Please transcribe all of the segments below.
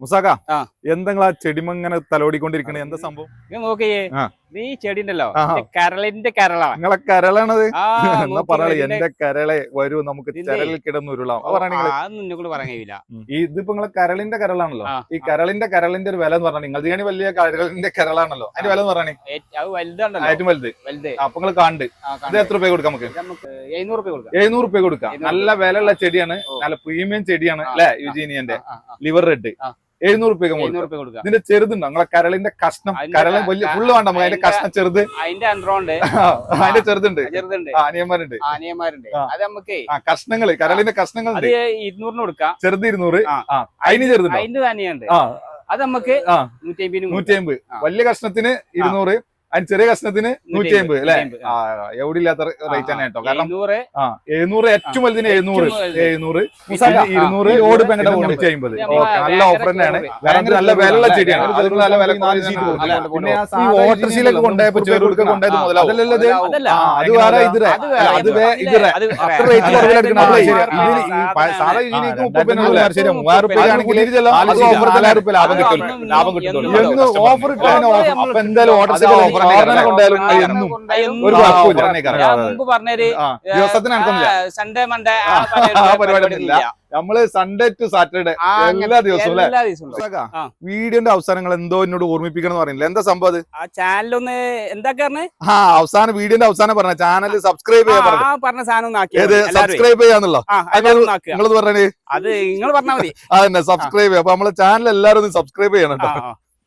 മുസാക ആ. എന്തെങ്കിലും ആ ചെടിമങ്ങനെ തലോടിക്കൊണ്ടിരിക്കണേ? എന്താ സംഭവം? ഇത് നോക്കിയേ നീ ചെടി ഉണ്ടല്ലോ കരളിന്റെ കരളാണ് നിങ്ങളെ കരളാണത്? എന്നാ പറയാ എന്റെ കരളെ വരൂ നമുക്ക് ചരലിൽ കിടന്നുരുളാം കൊണ്ട് പറയാൻ കഴിയില്ല. ഇതിപ്പോ നിങ്ങളെ കരളിന്റെ കരളാണല്ലോ. ഈ കരളിന്റെ കരളിന്റെ ഒരു വില എന്ന് പറഞ്ഞാൽ നിങ്ങൾ ഇതിന് വലിയ കരളിന്റെ കരളാണല്ലോ. അതിന്റെ വില എന്ന് പറഞ്ഞേ ഏറ്റവും വലുത്. വലുത്. അപ്പൊ നിങ്ങൾ കാണ്ട്. ഇത് എത്ര രൂപ കൊടുക്കാം നമുക്ക്? എഴുന്നൂറ് രൂപ കൊടുക്കാം. നല്ല വിലയുള്ള ചെടിയാണ്. നല്ല പ്രീമിയം ചെടിയാണ് അല്ലെ യുജീനിയന്റെ? Liver red. എഴുന്നൂറ് രൂപ കൊടുക്കുക ഇതിന്റെ ചെറുതുണ്ട്. നമ്മളെ കരളിന്റെ കഷ്ണം. കരൾ വലിയ ഫുള്ള് വേണ്ട നമുക്ക് അതിന്റെ കഷ്ണം ചെറുത്. അതിന്റെ അണ്ടറുണ്ട്. അതിന്റെ ചെറുതുണ്ട്. അനിയന്മാരുണ്ട്. ആനിയന്മാരുണ്ട് അത് നമുക്ക് കഷ്ണങ്ങൾ. കരളിന്റെ കഷ്ണങ്ങൾ ഇരുന്നൂറിന് കൊടുക്കാം. ചെറുത് ഇരുന്നൂറ്. അതിന് ചെറുതുണ്ട്? അതിന്റെ തന്നെയുണ്ട് അത് നമുക്ക് നൂറ്റി അമ്പത്. വലിയ കഷ്ണത്തിന് ഇരുന്നൂറ്. അതിന് ചെറിയ കഷ്ണത്തിന് നൂറ്റി അമ്പത് അല്ലെ? എവിടെ ഇല്ലാത്ത റേറ്റ് തന്നെ കേട്ടോ. കാരണം എഴുന്നൂറ്. ഏറ്റവും വലുതിന് എഴുന്നൂറ്. എഴുന്നൂറ്. ഇരുന്നൂറ് ഓട് പെങ്ങടെ നൂറ്റി അമ്പത്. നല്ല ഓഫർ തന്നെയാണ്. ഭയങ്കര നല്ല വിലയുള്ള ചെടിയാണ്. നല്ല വില നാല് സീറ്റ്. പിന്നെ ഈ വാട്ടർ ഓട്ടർസിലേക്ക് കൊണ്ടുപോയപ്പോ ചെറുകൊടുക്ക കൊണ്ടുപോയത് ആ, മുതലാവും. ഇത്? അതല്ലല്ലോ. അതല്ല. അത് വേറെ ഇതിരെ ഇത് അത് ഇതിരെ ഇത് അത്ര റേറ്റ് കുറവിലെടുക്കണം സാധാരണ മുപ്പത് ശരി മൂവായിരം രൂപ ഓഫർ ലാഭം കിട്ടും. ലാഭം കിട്ടും. ഓഫർ ഇട്ടാൽ ഓഫർ അപ്പൊ എന്തായാലും അത് സൺഡേ മൺഡേ നമ്മൾ സൺഡേ ടു സാറ്റർഡേ എല്ലാ ദിവസവും അല്ലെ? എല്ലാ ദിവസവും. വീഡിയോന്റെ അവസാനങ്ങൾ എന്തോ എന്നോട് ഓർമ്മിപ്പിക്കണം എന്ന് പറയുന്നില്ല. എന്താ സംഭവം അത്? ആ ചാനലൊന്ന് എന്താ ആ അവസാനം വീഡിയോന്റെ അവസാനം പറഞ്ഞ ചാനൽ സബ്സ്ക്രൈബ് ചെയ്യാൻ പറഞ്ഞു സാധനം ഒന്ന് സബ്സ്ക്രൈബ് ചെയ്യാന്നുള്ളോ? നിങ്ങളത് പറഞ്ഞേ? അത് നിങ്ങൾ പറഞ്ഞാൽ മതി. അതന്നെ സബ്സ്ക്രൈബ് ചെയ്യാം. അപ്പൊ നമ്മളെ ചാനൽ എല്ലാരും സബ്സ്ക്രൈബ് ചെയ്യണം കേട്ടോ.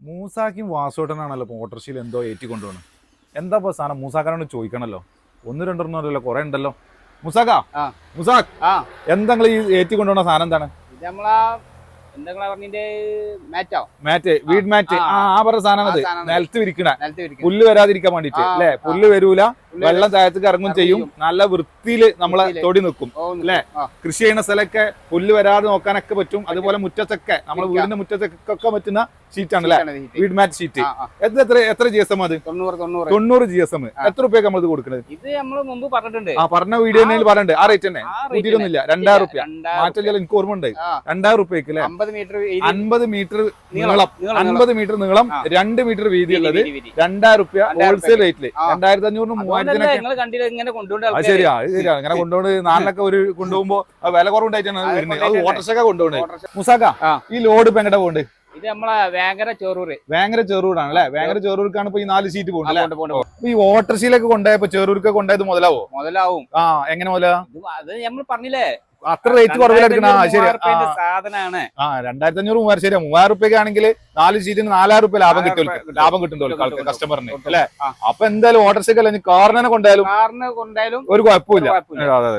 മൂസാക്കും വാസോട്ടനാണല്ലോ ഇപ്പോൾ ഓട്ടർഷയിൽ എന്തോ ഏറ്റി കൊണ്ടുപോകണം എന്താ ഇപ്പൊ സാധനം? മൂസാക്കാനോട് ചോദിക്കണല്ലോ. ഒന്ന് രണ്ടെണ്ണം അല്ലല്ലോ കുറെ ഉണ്ടല്ലോ. മുസാക്ക. മുസാഖ് എന്താ ഈ ഏറ്റി കൊണ്ടുപോകുന്ന സാധനം എന്താണ്? വീട് മാറ്റ്. ആ. പറഞ്ഞ സാധനം അത്. നിലത്ത് വിരിക്കണ. പുല്ല് വരാതിരിക്കാൻ വേണ്ടിട്ട് അല്ലെ? പുല്ല് വരൂല. വെള്ളം താഴത്തേക്ക് ഇറങ്ങും ചെയ്യും. നല്ല വൃത്തിയിൽ നമ്മളെ തൊടി നിൽക്കും അല്ലേ? കൃഷി ചെയ്യുന്ന സ്ഥലമൊക്കെ പുല്ല് വരാതെ നോക്കാനൊക്കെ പറ്റും. അതുപോലെ മുറ്റത്തൊക്കെ നമ്മളെ വീടിന്റെ മുറ്റത്തൊക്കെ പറ്റുന്ന ഷീറ്റാണ് അല്ലെ. വീട് മാറ്റ് ഷീറ്റ്. എത്ര എത്ര എത്ര ജി എസ് എം അത്? തൊണ്ണൂറ് ജി എസ് എം എത്ര റുപ്യ നമ്മൾ ഇത് കൊടുക്കുന്നത് ഇത് നമ്മൾ മുമ്പ് പറഞ്ഞിട്ടുണ്ട്. ആ പറഞ്ഞ വീഡിയോ പറഞ്ഞിട്ടുണ്ട്. ആ റേറ്റ് തന്നെ. കൂട്ടിയിട്ടൊന്നുമില്ല. രണ്ടായിരം റുപ്യ. മാറ്റം എനിക്ക് ഓർമ്മ ഉണ്ട്. രണ്ടായിരം റുപ്യക്ക് അല്ലെ? അൻപത് മീറ്റർ നീളം അൻപത് മീറ്റർ നീളം. രണ്ട് മീറ്റർ വീതി ഉള്ളത് വീതി, വീതി. രണ്ടായിരം റുപ്യ ഹോൾസെയിൽ റേറ്റിൽ. രണ്ടായിരത്തി അഞ്ഞൂറിന് അതുകൊണ്ടല്ലേ ഇങ്ങനെ ആൾക്കാര്. ശരിയാ ശരിയാ. അങ്ങനെ കൊണ്ടുപോണ് നാലിനൊക്കെ ഒരു കൊണ്ടുപോകുമ്പോ വില കുറവുണ്ടായിട്ടാണ് വരുന്നത്. അത് ഓട്ടർഷൊക്കെ കൊണ്ടുപോകണേ മുസാക്ക ഈ ലോഡ് ഇപ്പൊ എങ്ങടെ പോകണ്ട്? ഇത് നമ്മളെ വേങ്ങര ചോറൂര്. വേങ്ങര ചെറൂരാണ് അല്ലെ? വേങ്ങര ചെറൂർക്കാണ് ഇപ്പൊ ഈ നാല് സീറ്റ് പോകുന്നത് ഈ ഓട്ടർഷയിലൊക്കെ കൊണ്ടുപോയപ്പോ ചെറൂർക്ക് കൊണ്ടുപോയത് മുതലാവോ? മുതലാവും. ആ എങ്ങനെ മുതലാ? അത് നമ്മൾ പറഞ്ഞില്ലേ? അത്ര റേറ്റ് കുറവിലെടുക്കണ ആ ശരി ആ, സാധനാണ്. ആ രണ്ടായിരത്തി അഞ്ഞൂറ് മൂവായിരം ശരിയാ മൂവായിരം റുപ്യക്ക് ആണെങ്കിൽ നാല് സീറ്റിന് നാലായിരം റുപ്യ ലാഭം കിട്ടും ലാഭം കിട്ടും കിട്ടും, കിട്ടും, കസ്റ്റമറിന്. അല്ലെ. അപ്പൊ എന്തായാലും ഓട്ടോസൈക്കിൾ കാറിനെ കൊണ്ടായാലും കാറിനെ കൊണ്ടായാലും ഒരു കുഴപ്പമില്ല. അതെ.